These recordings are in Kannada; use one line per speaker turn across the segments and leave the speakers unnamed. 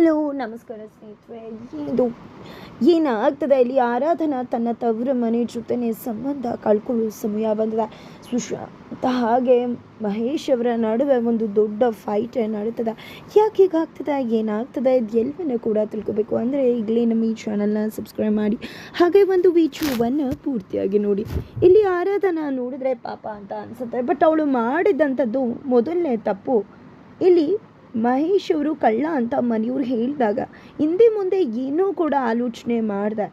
ಹಲೋ, ನಮಸ್ಕಾರ ಸ್ನೇಹಿತರೆ. ಇದು ಏನಾಗ್ತದೆ ಇಲ್ಲಿ ಆರಾಧನಾ ತನ್ನ ತವರ ಮನೆ ಜೊತೆನೆ ಸಂಬಂಧ ಕಳ್ಕೊಳ್ಳೋ ಸಮಯ ಬಂದಿದೆ. ಸುಶಾಂತ ಹಾಗೆ ಮಹೇಶ್ ಅವರ ನಡುವೆ ಒಂದು ದೊಡ್ಡ ಫೈಟ್ ನಡೀತದೆ. ಯಾಕೆ ಹೀಗಾಗ್ತದೆ? ಏನಾಗ್ತದೆ? ಇದು ಎಲ್ಲವನ್ನು ಕೂಡ ತಿಳ್ಕೊಬೇಕು. ಅಂದರೆ ಈಗಲೇ ನಮ್ಮ ಈ ಚಾನಲ್ನ ಸಬ್ಸ್ಕ್ರೈಬ್ ಮಾಡಿ. ಹಾಗೆ ಒಂದು ವಿಡಿಯೋವನ್ನು ಪೂರ್ತಿಯಾಗಿ ನೋಡಿ. ಇಲ್ಲಿ ಆರಾಧನಾ ನೋಡಿದ್ರೆ ಪಾಪ ಅಂತ ಅನಿಸುತ್ತೆ. ಬಟ್ ಅವಳು ಮಾಡಿದಂಥದ್ದು ಮೊದಲನೇ ತಪ್ಪು. ಇಲ್ಲಿ ಮಹೇಶ್ ಅವರು ಕಳ್ಳ ಅಂತ ಮನೆಯವ್ರು ಹೇಳಿದಾಗ ಹಿಂದೆ ಮುಂದೆ ಏನೂ ಕೂಡ ಆಲೋಚನೆ ಮಾಡ್ದೆ.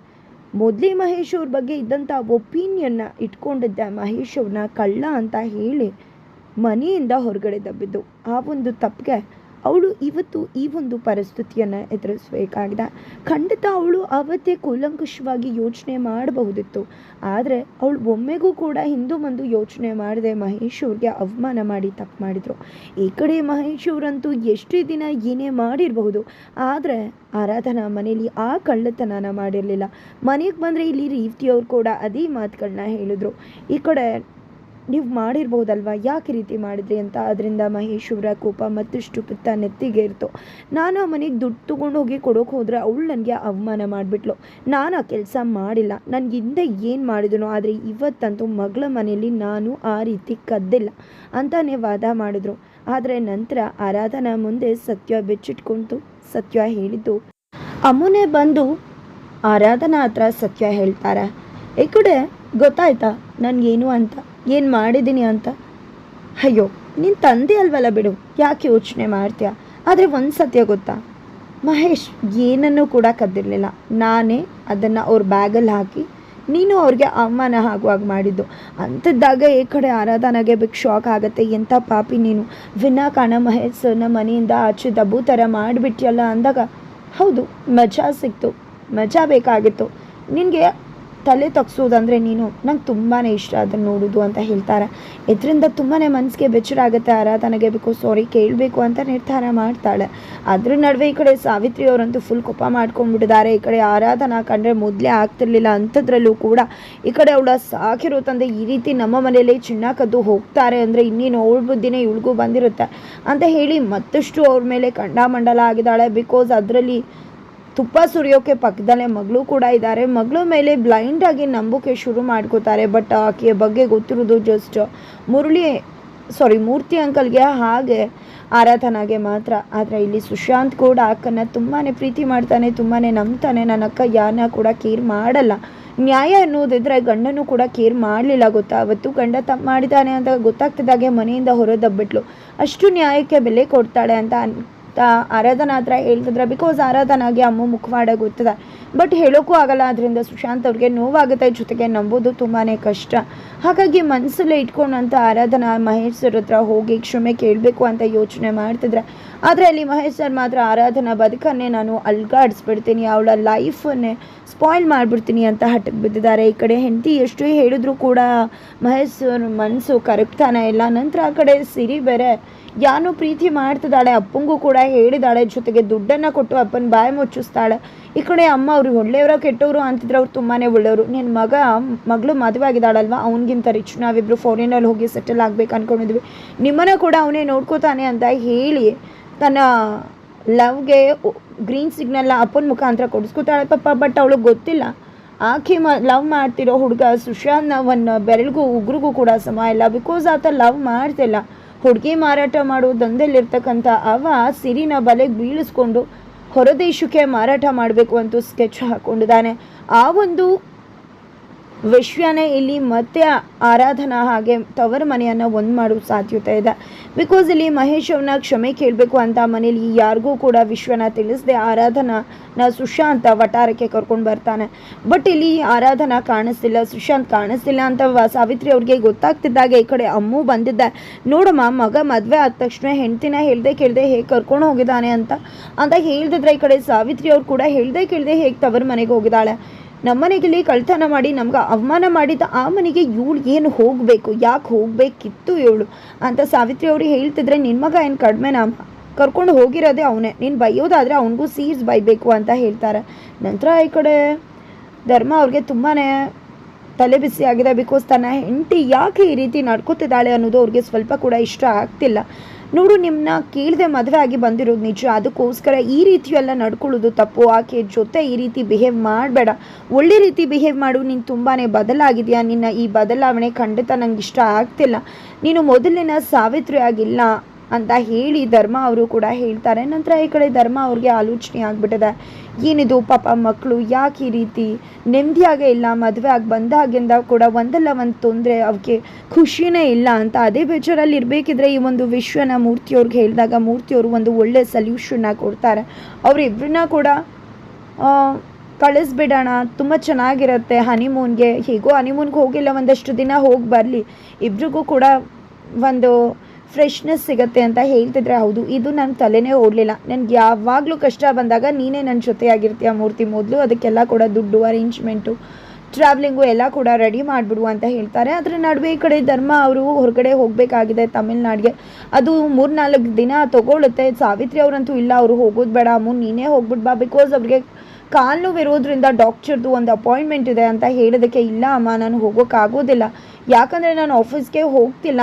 ಮೊದಲೇ ಮಹೇಶ್ ಅವ್ರ ಬಗ್ಗೆ ಇದ್ದಂಥ ಒಪಿನಿಯನ್ನ ಇಟ್ಕೊಂಡಿದ್ದೆ ಮಹೇಶ್ ಅವ್ರನ್ನ ಕಳ್ಳ ಅಂತ ಹೇಳಿ ಮನೆಯಿಂದ ಹೊರಗಡೆ ದಬ್ಬಿದ್ದು. ಆ ಒಂದು ತಪ್ಪಿಗೆ ಅವಳು ಇವತ್ತು ಈ ಒಂದು ಪರಿಸ್ಥಿತಿಯನ್ನು ಎದುರಿಸಬೇಕಾಗಿದೆ. ಖಂಡಿತ ಅವಳು ಅವತ್ತೇ ಕೂಲಂಕುಷವಾಗಿ ಯೋಚನೆ ಮಾಡಬಹುದಿತ್ತು. ಆದರೆ ಅವಳು ಒಮ್ಮೆಗೂ ಕೂಡ ಹಿಂದೂ ಬಂದು ಯೋಚನೆ ಮಾಡದೆ ಮಹೇಶ್ ಅವ್ರಿಗೆ ಅವಮಾನ ಮಾಡಿ ತಪ್ಪು ಮಾಡಿದರು. ಈ ಕಡೆ ಮಹೇಶ್ ಅವರಂತೂ ಎಷ್ಟೇ ದಿನ ಏನೇ ಮಾಡಿರಬಹುದು, ಆದರೆ ಆರಾಧನಾ ಮನೆಯಲ್ಲಿ ಆ ಕಳ್ಳತನನ ಮಾಡಿರಲಿಲ್ಲ. ಮನೆಗೆ ಬಂದರೆ ಇಲ್ಲಿ ರೀತಿಯವ್ರು ಕೂಡ ಅದೇ ಮಾತುಗಳನ್ನ ಹೇಳಿದ್ರು. ಈ ಕಡೆ ನೀವು ಮಾಡಿರ್ಬೋದಲ್ವಾ? ಯಾಕೆ ರೀತಿ ಮಾಡಿದ್ರಿ ಅಂತ ಅದರಿಂದ ಮಹೇಶ್ವರ ಕೋಪ ಮತ್ತಷ್ಟು ಪಿತ್ತ ನೆತ್ತಿಗೆ ಇರ್ತು. ನಾನು ಆ ಮನೆಗೆ ದುಡ್ಡು ತೊಗೊಂಡು ಹೋಗಿ ಕೊಡೋಕೆ ಹೋದರೆ ಅವಳು ನನಗೆ ಅವಮಾನ ಮಾಡಿಬಿಟ್ಲು. ನಾನು ಆ ಕೆಲಸ ಮಾಡಿಲ್ಲ. ನನಗೆ ಹಿಂದೆ ಏನು ಮಾಡಿದನು ಆದರೆ ಇವತ್ತಂತೂ ಮಗಳ ಮನೆಯಲ್ಲಿ ನಾನು ಆ ರೀತಿ ಕದ್ದಿಲ್ಲ ಅಂತಲೇ ವಾದ ಮಾಡಿದ್ರು. ಆದರೆ ನಂತರ ಆರಾಧನಾ ಮುಂದೆ ಸತ್ಯ ಬೆಚ್ಚಿಟ್ಕೊಂತು, ಸತ್ಯ ಹೇಳಿದ್ದು, ಅಮ್ಮನೇ ಬಂದು ಆರಾಧನಾ ಹತ್ರ ಸತ್ಯ ಹೇಳ್ತಾರೆ. ಈ ಕಡೆ, ಗೊತ್ತಾಯ್ತಾ ನನಗೇನು ಅಂತ? ಏನು ಮಾಡಿದ್ದೀನಿ ಅಂತ? ಅಯ್ಯೋ ನಿನ್ನ ತಂದೆ ಅಲ್ವಲ್ಲ ಬಿಡು, ಯಾಕೆ ಯೋಚನೆ ಮಾಡ್ತೀಯ? ಆದರೆ ಒಂದು ಸತ್ಯ ಗೊತ್ತಾ? ಮಹೇಶ್ ಏನನ್ನೂ ಕೂಡ ಕದ್ದಿರಲಿಲ್ಲ. ನಾನೇ ಅದನ್ನು ಅವ್ರ ಬ್ಯಾಗಲ್ಲಿ ಹಾಕಿ ನೀನು ಅವ್ರಿಗೆ ಅವಮಾನ ಆಗುವಾಗ ಮಾಡಿದ್ದು. ಅಂಥದ್ದಾಗ ಈ ಕಡೆ ಆರಾಧನಾಗೆ ಬಿಗ್ ಶಾಕ್ ಆಗುತ್ತೆ ಎಂಥ ಪಾಪಿ ನೀನು? ವಿನಾಕಾರಣ ಮಹೇಶ್ ಸರ್ನ ಮನೆಯಿಂದ ಆಚೆ ದಬ್ಬು ಥರ ಮಾಡಿಬಿಟ್ಟಿಯಲ್ಲ ಅಂದಾಗ, ಹೌದು, ಮಜಾ ಸಿಕ್ತು, ಮಜಾ ಬೇಕಾಗಿತ್ತು. ನಿನಗೆ ತಲೆ ತಗ್ಸೋದಂದರೆ ನೀನು, ನಂಗೆ ತುಂಬಾ ಇಷ್ಟ ಅದನ್ನು ನೋಡೋದು ಅಂತ ಹೇಳ್ತಾರೆ. ಇದರಿಂದ ತುಂಬಾ ಮನಸ್ಸಿಗೆ ಬೆಚ್ಚರ ಆಗುತ್ತೆ ಆರಾಧನೆಗೆ ಬೇಕು ಸಾರಿ ಕೇಳಬೇಕು ಅಂತ ನಿರ್ಧಾರ ಮಾಡ್ತಾಳೆ. ಅದ್ರ ನಡುವೆ ಈ ಕಡೆ ಸಾವಿತ್ರಿ ಅವರಂತೂ ಫುಲ್ ಕೋಪ ಮಾಡ್ಕೊಂಡ್ಬಿಟ್ಟಿದ್ದಾರೆ. ಈ ಕಡೆ ಆರಾಧನಾ ಕಂಡ್ರೆ ಮೊದಲೇ ಆಗ್ತಿರ್ಲಿಲ್ಲ ಅಂಥದ್ರಲ್ಲೂ ಕೂಡ ಈ ಕಡೆ ಅವಳ ಸಾಕಿರೋ ತಂದೆ ಈ ರೀತಿ ನಮ್ಮ ಮನೆಯಲ್ಲಿ ಚಿನ್ನ ಕದ್ದು ಹೋಗ್ತಾರೆ ಅಂದರೆ ಇನ್ನೇನು ಅವಳ ಬುದ್ಧಿನೇ ಇವಳಿಗೂ ಬಂದಿರುತ್ತೆ ಅಂತ ಹೇಳಿ ಮತ್ತಷ್ಟು ಅವ್ರ ಮೇಲೆ ಕಂಡಾಮಂಡಲ ಆಗಿದ್ದಾಳೆ. ಬಿಕಾಸ್ ಅದರಲ್ಲಿ ತುಪ್ಪ ಸುರಿಯೋಕ್ಕೆ ಪಕ್ಕದಲ್ಲೇ ಮಗಳು ಕೂಡ ಇದ್ದಾರೆ. ಮಗಳು ಮೇಲೆ ಬ್ಲೈಂಡ್ ಆಗಿ ನಂಬೋಕೆ ಶುರು ಮಾಡ್ಕೋತಾರೆ. ಬಟ್ ಆಕೆಯ ಬಗ್ಗೆ ಗೊತ್ತಿರೋದು ಜಸ್ಟ್ ಮುರಳಿ ಸಾರಿ ಮೂರ್ತಿ ಅಂಕಲ್ಗೆ ಹಾಗೆ ಆರಾಧನಾಗೆ ಮಾತ್ರ. ಆದರೆ ಇಲ್ಲಿ ಸುಶಾಂತ್ ಕೂಡ ಅಕ್ಕನ ತುಂಬಾ ಪ್ರೀತಿ ಮಾಡ್ತಾನೆ ತುಂಬಾ ನಂಬ್ತಾನೆ. ನನ್ನ ಅಕ್ಕ ಯಾರನ್ನ ಕೂಡ ಕೇರ್ ಮಾಡಲ್ಲ. ನ್ಯಾಯ ಅನ್ನೋದಿದ್ರೆ ಗಂಡನೂ ಕೂಡ ಕೇರ್ ಮಾಡಲಿಲ್ಲ ಗೊತ್ತಾ? ಅವತ್ತು ಗಂಡ ತಪ್ಪು ಮಾಡಿದ್ದಾನೆ ಅಂತ ಗೊತ್ತಾಗ್ತಿದ್ದಾಗೆ ಮನೆಯಿಂದ ಹೊರದಬ್ಬಿಟ್ಲು. ಅಷ್ಟು ನ್ಯಾಯಕ್ಕೆ ಬೆಲೆ ಕೊಡ್ತಾಳೆ ಅಂತ ಆರಾಧನಾ ಹತ್ರ ಹೇಳ್ತಿದ್ರೆ? ಬಿಕಾಸ್ ಆರಾಧನಾಗೆ ಅಮ್ಮ ಮುಖವಾಡ ಗೊತ್ತಿದೆ. ಬಟ್ ಹೇಳೋಕ್ಕೂ ಆಗಲ್ಲ ಅದರಿಂದ ಸುಶಾಂತ್ ಅವ್ರಿಗೆ ನೋವಾಗುತ್ತೆ, ಜೊತೆಗೆ ನಂಬೋದು ತುಂಬಾ ಕಷ್ಟ. ಹಾಗಾಗಿ ಮನಸ್ಸಲ್ಲೇ ಇಟ್ಕೊಂಡಂಥ ಆರಾಧನಾ ಮಹೇಶ್ ಹತ್ರ ಹೋಗಿ ಕ್ಷಮೆ ಕೇಳಬೇಕು ಅಂತ ಯೋಚನೆ ಮಾಡ್ತಿದ್ರೆ. ಆದರೆ ಅಲ್ಲಿ ಮಹೇಶ್ ಸರ್ ಮಾತ್ರ ಆರಾಧನಾ ಬದುಕನ್ನೇ ನಾನು ಅಲ್ಗಾಡಿಸ್ಬಿಡ್ತೀನಿ, ಅವಳ ಲೈಫನ್ನೇ ಸ್ಪಾಯ್ಲ್ ಮಾಡಿಬಿಡ್ತೀನಿ ಅಂತ ಹಠಕ್ಕೆ ಬಿದ್ದಿದ್ದಾರೆ. ಈ ಕಡೆ ಹೆಂಡತಿ ಎಷ್ಟು ಹೇಳಿದ್ರು ಕೂಡ ಮಹೇಶ್ ಸರ್ ಮನಸ್ಸು ಕರಗ್ತಾನೆ ಇಲ್ಲ. ನಂತರ ಆ ಕಡೆ ಸಿರಿ ಬೇರೆ. ಯಾನು ಪ್ರೀತಿ ಮಾಡ್ತಿದ್ದಾಳೆ, ಅಪ್ಪಂಗೂ ಕೂಡ ಹೇಳಿದಾಳೆ, ಜೊತೆಗೆ ದುಡ್ಡನ್ನು ಕೊಟ್ಟು ಅಪ್ಪನ ಬಾಯಿ ಮುಚ್ಚಿಸ್ತಾಳೆ. ಈ ಕಡೆ ಅಮ್ಮ ಅವ್ರಿಗೆ ಒಳ್ಳೆಯವರ ಕೆಟ್ಟವರು ಅಂತಿದ್ರೆ ಅವ್ರು ತುಂಬಾ ಒಳ್ಳೆಯವರು. ನಿನ್ನ ಮಗ, ಮಗಳು ಮದುವೆ ಆಗಿದ್ದಾಳಲ್ವ ಅವನಿಗಿಂತ ರಿಚ್ ನಾವಿಬ್ಬರು ಫಾರಿನಲ್ಲಿ ಹೋಗಿ ಸೆಟಲ್ ಆಗ್ಬೇಕು ಅಂದ್ಕೊಂಡಿದ್ವಿ ನಿಮ್ಮನ್ನು ಕೂಡ ಅವನೇ ನೋಡ್ಕೋತಾನೆ ಅಂತ ಹೇಳಿ ತನ್ನ ಲವ್ಗೆ ಗ್ರೀನ್ ಸಿಗ್ನಲ್ನ ಅಪ್ಪನ ಮುಖಾಂತರ ಕೊಡಿಸ್ಕೊತಾಳೆ. ಪಾಪ ಬಟ್ ಅವಳಿಗೆ ಗೊತ್ತಿಲ್ಲ. ಆಕೆ ಮ ಲವ್ ಮಾಡ್ತಿರೋ ಹುಡುಗ ಸುಶಾಂತ್ನ ಒಂದು ಬೆರಳಿಗೂ, ಉಗ್ರಿಗೂ ಕೂಡ ಸಮ ಇಲ್ಲ. ಬಿಕಾಸ್ ಆತ ಲವ್ ಮಾಡ್ತಿಲ್ಲ. ಹುಡುಗಿ ಮಾರಾಟ ಮಾಡೋ ದಂಧೆಯಲ್ಲಿರ್ತಕ್ಕಂಥ ಅವ ಸಿರಿನ ಬಲೆಗೆ ಬೀಳಿಸ್ಕೊಂಡು ಹೊರದೇಶಕ್ಕೆ ಮಾರಾಟ ಮಾಡಬೇಕು ಅಂತ ಸ್ಕೆಚ್ ಹಾಕ್ಕೊಂಡಿದ್ದಾನೆ. ಆ ಒಂದು ವಿಶ್ವನೇ ಇಲ್ಲಿ ಮತ್ತೆ ಆರಾಧನಾ ಹಾಗೆ ತವರ ಮನೆಯನ್ನು ಒಂದು ಮಾಡೋ ಸಾಧ್ಯತೆ ಇದೆ. ಬಿಕಾಸ್ ಇಲ್ಲಿ ಮಹೇಶ್ ಕ್ಷಮೆ ಕೇಳಬೇಕು ಅಂತ ಮನೇಲಿ ಯಾರಿಗೂ ಕೂಡ ವಿಶ್ವನ ತಿಳಿಸದೆ ಆರಾಧನಾ ಸುಶಾಂತ ವಟಾರಕ್ಕೆ ಕರ್ಕೊಂಡು ಬರ್ತಾನೆ. ಬಟ್ ಇಲ್ಲಿ ಆರಾಧನಾ ಕಾಣಿಸ್ತಿಲ್ಲ, ಸುಶಾಂತ್ ಕಾಣಿಸ್ತಿಲ್ಲ ಅಂತ ಸಾವಿತ್ರಿ ಅವ್ರಿಗೆ ಗೊತ್ತಾಗ್ತಿದ್ದಾಗ ಈ ಕಡೆ ಅಮ್ಮು ಬಂದಿದ್ದ. ನೋಡಮ್ಮ, ಮಗ ಮದುವೆ ಆದ ತಕ್ಷಣ ಹೆಂಡ್ತಿನ ಹೇಳ್ದೆ ಕೇಳ್ದೆ ಹೇಗೆ ಕರ್ಕೊಂಡು ಹೋಗಿದ್ದಾನೆ ಅಂತ. ಅಂತ ಹೇಳ್ದಿದ್ರೆ ಈ ಕಡೆ ಸಾವಿತ್ರಿ ಅವ್ರು ಕೂಡ ಹೇಳ್ದೆ ಕೇಳ್ದೆ ಹೇಗೆ ತವರ ಮನೆಗೆ ಹೋಗಿದ್ದಾಳೆ. ನಮ್ಮನೆಗೆಲ್ಲಿ ಕಳ್ತನ ಮಾಡಿ, ನಮ್ಗೆ ಅವಮಾನ ಮಾಡಿದ ಆ ಮನೆಗೆ ಇವಳು ಏನು ಹೋಗಬೇಕು? ಯಾಕೆ ಹೋಗಬೇಕಿತ್ತು ಇವಳು? ಅಂತ ಸಾವಿತ್ರಿ ಅವರು ಹೇಳ್ತಿದ್ರೆ ನಿನ್ನ ಮಗ ಏನು ಕಡಿಮೆನಾ ಕರ್ಕೊಂಡು ಹೋಗಿರೋದೇ ಅವನೇ. ನೀನು ಬೈಯೋದಾದರೆ ಅವನಿಗೂ ಸೀರ್ಸ್ ಬೈಬೇಕು ಅಂತ ಹೇಳ್ತಾರೆ. ನಂತರ ಈ ಕಡೆ ಧರ್ಮ ಅವ್ರಿಗೆ ತುಂಬಾ ತಲೆ ಬಿಸಿ ಆಗಿದೆ. ಬಿಕಾಸ್ ತನ್ನ ಹೆಂಡತಿ ಯಾಕೆ ಈ ರೀತಿ ನಡ್ಕೋತಿದ್ದಾಳೆ ಅನ್ನೋದು ಅವ್ರಿಗೆ ಸ್ವಲ್ಪ ಕೂಡ ಇಷ್ಟ ಆಗ್ತಿಲ್ಲ. ನೋಡು ನಿಮ್ಮನ್ನ ಕೇಳದೆ ಮದುವೆ ಆಗಿ ಬಂದಿರೋದು ನಿಜ. ಅದಕ್ಕೋಸ್ಕರ ಈ ರೀತಿಯೆಲ್ಲ ನಡ್ಕೊಳ್ಳೋದು ತಪ್ಪು. ಆಕೆ ಜೊತೆ ಈ ರೀತಿ ಬಿಹೇವ್ ಮಾಡಬೇಡ. ಒಳ್ಳೆ ರೀತಿ ಬಿಹೇವ್ ಮಾಡು. ನೀನು ತುಂಬಾ ಬದಲಾಗಿದೆಯಾ? ನಿನ್ನ ಈ ಬದಲಾವಣೆ ಖಂಡಿತ ನಂಗೆ ಇಷ್ಟ ಆಗ್ತಿಲ್ಲ. ನೀನು ಮೊದಲಿನ ಸಾವಿತ್ರಿ ಆಗಿಲ್ಲ ಅಂತ ಹೇಳಿ ಧರ್ಮ ಅವರು ಕೂಡ ಹೇಳ್ತಾರೆ. ನಂತರ ಈ ಕಡೆ ಧರ್ಮ ಅವ್ರಿಗೆ ಆಲೋಚನೆ ಆಗಿಬಿಟ್ಟಿದೆ. ಏನಿದು ಪಾಪ ಮಕ್ಕಳು ಯಾಕೆ ಈ ರೀತಿ ನೆಮ್ಮದಿಯಾಗೇ ಇಲ್ಲ, ಮದುವೆ ಆಗಿ ಬಂದಾಗಿಂದ ಕೂಡ ಒಂದಲ್ಲ ಒಂದು ತೊಂದರೆ ಅವಕ್ಕೆ ಖುಷಿನೇ ಇಲ್ಲ ಅಂತ. ಅದೇ ಬೇಜಾರಲ್ಲಿ ಇರಬೇಕಿದ್ರೆ ಈ ಒಂದು ವಿಶ್ವನ ಮೂರ್ತಿಯವ್ರಿಗೆ ಹೇಳಿದಾಗ ಮೂರ್ತಿಯವರು ಒಂದು ಒಳ್ಳೆ ಸಲ್ಯೂಷನ್ನ ಕೊಡ್ತಾರೆ. ಅವರಿಬ್ಬರನ್ನ ಕೂಡ ಕಳಿಸ್ಬಿಡೋಣ. ತುಂಬ ಚೆನ್ನಾಗಿರುತ್ತೆ ಹನಿಮೂನ್ಗೆ ಹೇಗೋ ಹನಿಮೂನ್ಗೆ ಹೋಗಿಲ್ಲ ಒಂದಷ್ಟು ದಿನ ಹೋಗಿ ಬರಲಿ. ಇಬ್ರಿಗೂ ಕೂಡ ಒಂದು ಫ್ರೆಶ್ನೆಸ್ ಸಿಗುತ್ತೆ ಅಂತ ಹೇಳ್ತಿದ್ರೆ ಹೌದು. ಇದು ನನ್ನ ತಲೆನೇ ಓಡಲಿಲ್ಲ. ನನಗೆ ಯಾವಾಗಲೂ ಕಷ್ಟ ಬಂದಾಗ ನೀನೇ ನನ್ನ ಜೊತೆ ಜೊತೆಯಾಗಿರ್ತೀಯ ಮೂರ್ತಿ ಮೊದಲು. ಅದಕ್ಕೆಲ್ಲ ಕೂಡ ದುಡ್ಡು ಅರೇಂಜ್ಮೆಂಟು ಟ್ರಾವ್ಲಿಂಗು ಎಲ್ಲ ಕೂಡ ರೆಡಿ ಮಾಡಿಬಿಡು ಅಂತ ಹೇಳ್ತಾರೆ. ಅದರ ನಡುವೆ ಈ ಕಡೆ ಧರ್ಮ ಅವರು ಹೊರಗಡೆ ಹೋಗಬೇಕಾಗಿದೆ ತಮಿಳ್ನಾಡಿಗೆ. ಅದು ಮೂರ್ನಾಲ್ಕು ದಿನ ತೊಗೊಳುತ್ತೆ. ಸಾವಿತ್ರಿ ಅವರಂತೂ ಇಲ್ಲ, ಅವರು ಹೋಗೋದು ಬೇಡ. ಅಮ್ಮ ನೀನೇ ಹೋಗ್ಬಿಟ್ಟು ಬಾ. ಬಿಕಾಸ್ ಅವ್ರಿಗೆ ಕಾಲು ನೋವು ಇರೋದ್ರಿಂದ ಡಾಕ್ಟರ್ದು ಒಂದು ಅಪಾಯಿಂಟ್ಮೆಂಟ್ ಇದೆ ಅಂತ ಹೇಳೋದಕ್ಕೆ ಇಲ್ಲ ಅಮ್ಮ. ನಾನು ಹೋಗೋಕ್ಕಾಗೋದಿಲ್ಲ. ಯಾಕಂದರೆ ನಾನು ಆಫೀಸ್ಗೆ ಹೋಗ್ತಿಲ್ಲ.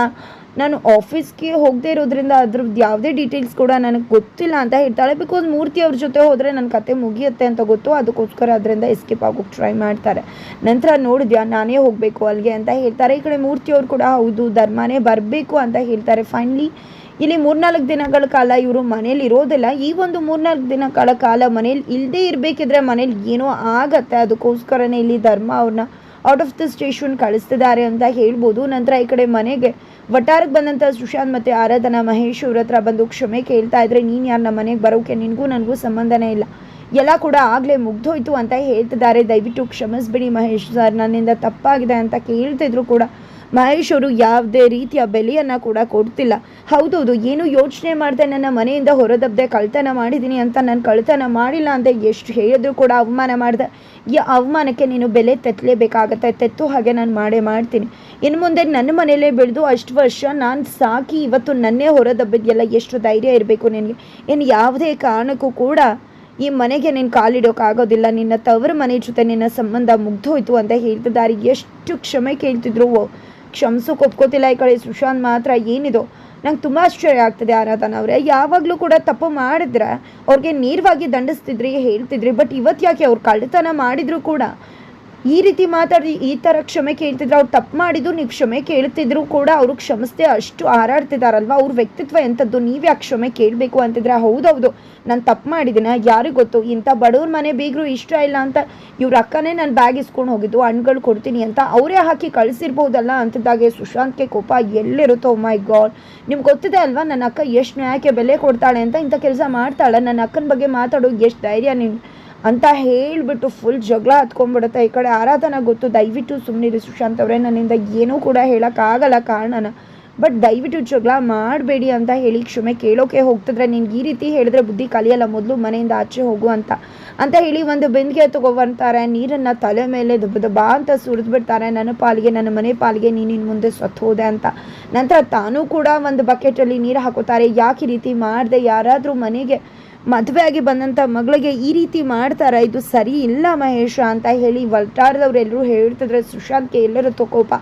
ನಾನು ಆಫೀಸ್ಗೆ ಹೋಗದೆ ಇರೋದ್ರಿಂದ ಅದ್ರದ್ದು ಯಾವುದೇ ಡೀಟೇಲ್ಸ್ ಕೂಡ ನನಗೆ ಗೊತ್ತಿಲ್ಲ ಅಂತ ಹೇಳ್ತಾಳೆ. ಬಿಕಾಸ್ ಮೂರ್ತಿ ಅವ್ರ ಜೊತೆ ಹೋದರೆ ನನ್ನ ಕತೆ ಮುಗಿಯುತ್ತೆ ಅಂತ ಗೊತ್ತು. ಅದಕ್ಕೋಸ್ಕರ ಅದರಿಂದ ಎಸ್ಕೇಪ್ ಆಗೋಕ್ಕೆ ಟ್ರೈ ಮಾಡ್ತಾರೆ. ನಂತರ ನೋಡಿದ್ಯಾ, ನಾನೇ ಹೋಗಬೇಕು ಅಲ್ಲಿಗೆ ಅಂತ ಹೇಳ್ತಾರೆ. ಈ ಕಡೆ ಮೂರ್ತಿಯವ್ರು ಕೂಡ, ಹೌದು, ಧರ್ಮನೇ ಬರಬೇಕು ಅಂತ ಹೇಳ್ತಾರೆ. ಫೈನಲಿ ಇಲ್ಲಿ ಮೂರ್ನಾಲ್ಕು ದಿನಗಳ ಕಾಲ ಇವರು ಮನೇಲಿ ಇರೋದಿಲ್ಲ. ಈ ಒಂದು ಮೂರ್ನಾಲ್ಕು ದಿನಗಳ ಕಾಲ ಮನೇಲಿ ಇಲ್ಲದೇ ಇರಬೇಕಿದ್ರೆ ಮನೇಲಿ ಏನೋ ಆಗತ್ತೆ. ಅದಕ್ಕೋಸ್ಕರನೇ ಇಲ್ಲಿ ಧರ್ಮ ಅವ್ರನ್ನ ಔಟ್ ಆಫ್ ದ ಸ್ಟೇಷನ್ ಕಳಿಸ್ತಿದ್ದಾರೆ ಅಂತ ಹೇಳ್ಬೋದು. ನಂತರ ಈ ಕಡೆ ಮನೆಗೆ ವಟಾರಕ್ಕೆ ಬಂದಂಥ ಸುಶಾಂತ್ ಮತ್ತು ಆರಾಧನಾ ಮಹೇಶ್ ಅವ್ರ ಹತ್ರ ಬಂದು ಕ್ಷಮೆ ಕೇಳ್ತಾ ಇದ್ರೆ, ನೀನು ಯಾರು? ನಮ್ಮ ಮನೆಗೆ ಬರೋಕೆ ನಿನಗೂ ನನಗೂ ಸಂಬಂಧನೇ ಇಲ್ಲ. ಎಲ್ಲ ಕೂಡ ಆಗಲೇ ಮುಗ್ದೋಯ್ತು ಅಂತ ಹೇಳ್ತಿದ್ದಾರೆ. ದಯವಿಟ್ಟು ಕ್ಷಮಿಸ್ಬಿಡಿ ಮಹೇಶ್ ಸರ್, ನನ್ನಿಂದ ತಪ್ಪಾಗಿದೆ ಅಂತ ಕೇಳ್ತಿದ್ರು ಕೂಡ ಮಹೇಶ್ ಅವರು ಯಾವುದೇ ರೀತಿಯ ಬೆಲೆಯನ್ನು ಕೂಡ ಕೊಡ್ತಿಲ್ಲ. ಹೌದೌದು ಏನು ಯೋಚನೆ ಮಾಡ್ದೆ ನನ್ನ ಮನೆಯಿಂದ ಹೊರದಬ್ಬದೆ ಕಳ್ತನ ಮಾಡಿದ್ದೀನಿ ಅಂತ ನಾನು ಕಳ್ತನ ಮಾಡಿಲ್ಲ ಅಂತ ಎಷ್ಟು ಹೇಳಿದ್ರು ಕೂಡ ಅವಮಾನ ಮಾಡಿದೆ. ಈ ಅವಮಾನಕ್ಕೆ ನೀನು ಬೆಲೆ ತೆತ್ತಲೇಬೇಕಾಗತ್ತೆ ತೆತ್ತು ಹಾಗೆ ನಾನು ಮಾಡೇ ಮಾಡ್ತೀನಿ. ಇನ್ನು ಮುಂದೆ ನನ್ನ ಮನೇಲೆ ಬೆಳೆದು ಅಷ್ಟು ವರ್ಷ ನಾನು ಸಾಕಿ ಇವತ್ತು ನನ್ನೇ ಹೊರದಬ್ಬಿದೆಯಲ್ಲ ಎಷ್ಟು ಧೈರ್ಯ ಇರಬೇಕು ನಿನಗೆ? ಇನ್ನು ಯಾವುದೇ ಕಾರಣಕ್ಕೂ ಕೂಡ ಈ ಮನೆಗೆ ನೀನು ಕಾಲಿಡೋಕ್ಕಾಗೋದಿಲ್ಲ ನಿನ್ನ ತವರು ಮನೆ ಜೊತೆ ನಿನ್ನ ಸಂಬಂಧ ಮುಗ್ದೋಯ್ತು ಅಂತ ಹೇಳ್ತಿದ್ದಾರೆ. ಎಷ್ಟು ಕ್ಷಮೆ ಕೇಳ್ತಿದ್ರು ಕ್ಷಮಿಸೋಕೆ ಒಪ್ಕೋತಿಲ್ಲ ಈ ಕಡೆ ಸುಶಾಂತ್ ಮಾತ್ರ ಏನಿದು? ನಂಗೆ ತುಂಬ ಆಶ್ಚರ್ಯ ಆಗ್ತದೆ ಆರಾಧನ ಅವರೇ. ಯಾವಾಗಲೂ ಕೂಡ ತಪ್ಪು ಮಾಡಿದ್ರೆ ಅವ್ರಿಗೆ ನೇರವಾಗಿ ದಂಡಿಸ್ತಿದ್ರಿ, ಹೇಳ್ತಿದ್ರಿ, ಬಟ್ ಇವತ್ತು ಯಾಕೆ ಅವ್ರು ಕಳ್ಳತನ ಮಾಡಿದರೂ ಕೂಡ? ಈ ರೀತಿ ಮಾತಾಡಿ, ಈ ಥರ ಕ್ಷಮೆ ಕೇಳ್ತಿದ್ರು, ಅವ್ರು ತಪ್ಪು ಮಾಡಿದ್ರು, ನೀವು ಕ್ಷಮೆ ಕೇಳ್ತಿದ್ರು ಕೂಡ ಅವರು ಕ್ಷಮಿಸದೆ ಅಷ್ಟು ಹಾರಾಡ್ತಿದಾರಲ್ವಾ? ಅವ್ರ ವ್ಯಕ್ತಿತ್ವ ಎಂಥದ್ದು? ನೀವು ಯಾಕೆ ಕ್ಷಮೆ ಕೇಳಬೇಕು ಅಂತಿದ್ರೆ ಹೌದೌದು, ನಾನು ತಪ್ಪು ಮಾಡಿದ್ದೀನ ಯಾರಿಗೆ ಗೊತ್ತು? ಇಂಥ ಬಡವ್ರ ಮನೆ ಬೀಗರು ಇಷ್ಟ ಇಲ್ಲ ಅಂತ ಇವ್ರ ಅಕ್ಕನೇ ನಾನು ಬ್ಯಾಗ್ ಇಸ್ಕೊಂಡು ಹೋಗಿದ್ದು, ಹಣ್ಗಳು ಕೊಡ್ತೀನಿ ಅಂತ ಅವರೇ ಹಾಕಿ ಕಳಿಸಿರ್ಬೋದಲ್ಲ ಅಂತಿದ್ದಾಗೆ ಸುಶಾಂತ್ಗೆ ಕೋಪ ಎಲ್ಲಿರುತ್ತೋ? ಮೈ ಗಾಡ್ ನಿಮ್ಗೆ ಗೊತ್ತಿದೆ ಅಲ್ವಾ? ನನ್ನ ಅಕ್ಕ ಎಷ್ಟು ನ್ಯಾಯಕ್ಕೆ ಬೆಲೆ ಕೊಡ್ತಾಳೆ ಅಂತ ಇಂಥ ಕೆಲಸ ಮಾಡ್ತಾಳೆ. ನನ್ನ ಅಕ್ಕನ ಬಗ್ಗೆ ಮಾತಾಡೋ ಎಷ್ಟು ಧೈರ್ಯ ನೀನು ಅಂತ ಹೇಳಿಬಿಟ್ಟು ಫುಲ್ ಜಗಳ ಹತ್ಕೊಂಡ್ಬಿಡುತ್ತೆ. ಈ ಕಡೆ ಆರಾಧನ ಗೊತ್ತು, ದಯವಿಟ್ಟು ಸುಮ್ಮನಿರಿ ಸುಶಾಂತ್ ಅವರೇ. ನನ್ನಿಂದ ಏನೂ ಕೂಡ ಹೇಳೋಕ್ಕಾಗಲ್ಲ ಕಾರಣನ. ಬಟ್ ದಯವಿಟ್ಟು ಜಗಳ ಮಾಡಬೇಡಿ ಅಂತ ಹೇಳಿ ಕ್ಷಮೆ ಕೇಳೋಕೆ ಹೋಗ್ತಿದ್ರೆ ನಿನ್ಗೆ ಈ ರೀತಿ ಹೇಳಿದ್ರೆ ಬುದ್ಧಿ ಕಲಿಯಲ್ಲ, ಮೊದಲು ಮನೆಯಿಂದ ಆಚೆ ಹೋಗು ಅಂತ. ಅಂತ ಹೇಳಿ ಒಂದು ಬೆಂದಿಗೆ ತಗೊಬರ್ತಾರೆ ನೀರನ್ನು ತಲೆ ಮೇಲೆ ದಬ್ಬ ದಬ್ಬ ಅಂತ ಸುರಿದ್ಬಿಡ್ತಾರೆ. ನನ್ನ ಪಾಲಿಗೆ, ನನ್ನ ಮನೆ ಪಾಲಿಗೆ ನೀನು ಇನ್ನು ಮುಂದೆ ಸತ್ತು ಹೋದೆ ಅಂತ. ನಂತರ ತಾನೂ ಕೂಡ ಒಂದು ಬಕೆಟಲ್ಲಿ ನೀರು ಹಾಕೋತಾರೆ. ಯಾಕೆ ಈ ರೀತಿ ಮಾಡಿದೆ? ಯಾರಾದರೂ ಮನೆಗೆ ಮದುವೆ ಆಗಿ ಬಂದಂಥ ಮಗಳಿಗೆ ಈ ರೀತಿ ಮಾಡ್ತಾರ? ಇದು ಸರಿ ಇಲ್ಲ ಮಹೇಶ ಅಂತ ಹೇಳಿ ವಲ್ಟಾರದವ್ರೆಲ್ಲರೂ ಹೇಳ್ತಿದ್ರೆ ಸುಶಾಂತ್ಗೆ ಎಲ್ಲರೂ ತಕೋಪ.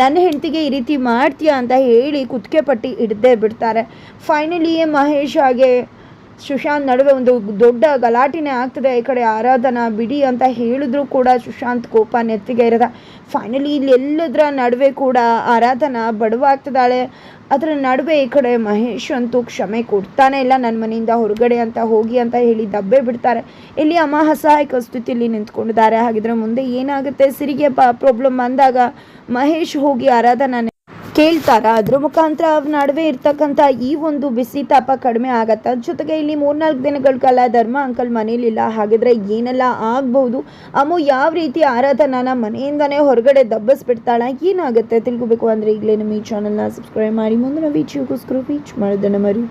ನನ್ನ ಹೆಂಡತಿಗೆ ಈ ರೀತಿ ಮಾಡ್ತೀಯಾ ಅಂತ ಹೇಳಿ ಕುತ್ತಿಗೆ ಪಟ್ಟಿ ಹಿಡ್ದೇ ಬಿಡ್ತಾರೆ. ಫೈನಲಿ ಮಹೇಶ್ ಹಾಗೆ ಸುಶಾಂತ್ ನಡುವೆ ಒಂದು ದೊಡ್ಡ ಗಲಾಟಿನೇ ಆಗ್ತದೆ. ಈ ಕಡೆ ಆರಾಧನಾ ಬಿಡಿ ಅಂತ ಹೇಳಿದ್ರು ಕೂಡ ಸುಶಾಂತ್ ಕೋಪ ನೆತ್ತಿಗೆ ಇರದ. ಫೈನಲಿ ಇಲ್ಲಿ ಎಲ್ಲದರ ನಡುವೆ ಕೂಡ ಆರಾಧನಾ ಬಡವಾಗ್ತಿದ್ದಾಳೆ. ಅದರ ನಡುವೆ ಈ ಕಡೆ ಮಹೇಶ್ ಅಂತೂ ಕ್ಷಮೆ ಕೊಡ್ತಾನೆ ಇಲ್ಲ. ನನ್ನ ಮನೆಯಿಂದ ಹೊರಗಡೆ ಅಂತ ಹೋಗಿ ಅಂತ ಹೇಳಿ ದಬ್ಬೆ ಬಿಡ್ತಾರೆ. ಇಲ್ಲಿ ಅಮ್ಮ ಅಸಹಾಯಕ ಸ್ಥಿತಿಯಲ್ಲಿ ನಿಂತ್ಕೊಂಡಿದ್ದಾರೆ. ಹಾಗಿದ್ರೆ ಮುಂದೆ ಏನಾಗುತ್ತೆ? ಸಿರಿಗೆ ಪ್ರಾಬ್ಲಮ್ ಬಂದಾಗ ಮಹೇಶ್ ಹೋಗಿ ಆರಾಧನಾನೆ ಕೇಳ್ತಾರ? ಅದ್ರ ಮುಖಾಂತರ ಅವ್ರ ನಡುವೆ ಇರ್ತಕ್ಕಂಥ ಈ ಒಂದು ಬಿಸಿ ತಾಪ ಕಡಿಮೆ ಆಗತ್ತೆ? ಜೊತೆಗೆ ಇಲ್ಲಿ ಮೂರ್ನಾಲ್ಕು ದಿನಗಳ ಕಾಲ ಧರ್ಮ ಅಂಕಲ್ ಮನೇಲಿಲ್ಲ ಹಾಗಿದ್ರೆ ಏನೆಲ್ಲ ಆಗ್ಬಹುದು ಅಮ್ಮು ಯಾವ ರೀತಿ ಆರಾಧನಾನ ಮನೆಯಿಂದನೇ ಹೊರಗಡೆ ದಬ್ಬಸ್ಬಿಡ್ತಾಳ? ಏನಾಗುತ್ತೆ? ತಿಳ್ಕೊಬೇಕು ಅಂದರೆ ಈಗಲೇ ನಮ್ಮ ಈ ಚಾನಲ್ನ ಸಬ್ಸ್ಕ್ರೈಬ್ ಮಾಡಿ. ಮುಂದಿನ ವೀಡಿಯೋಗೋಸ್ಕರ ವೀಚ್ ಮಾಡೋದನ್ನು ಮರಿ.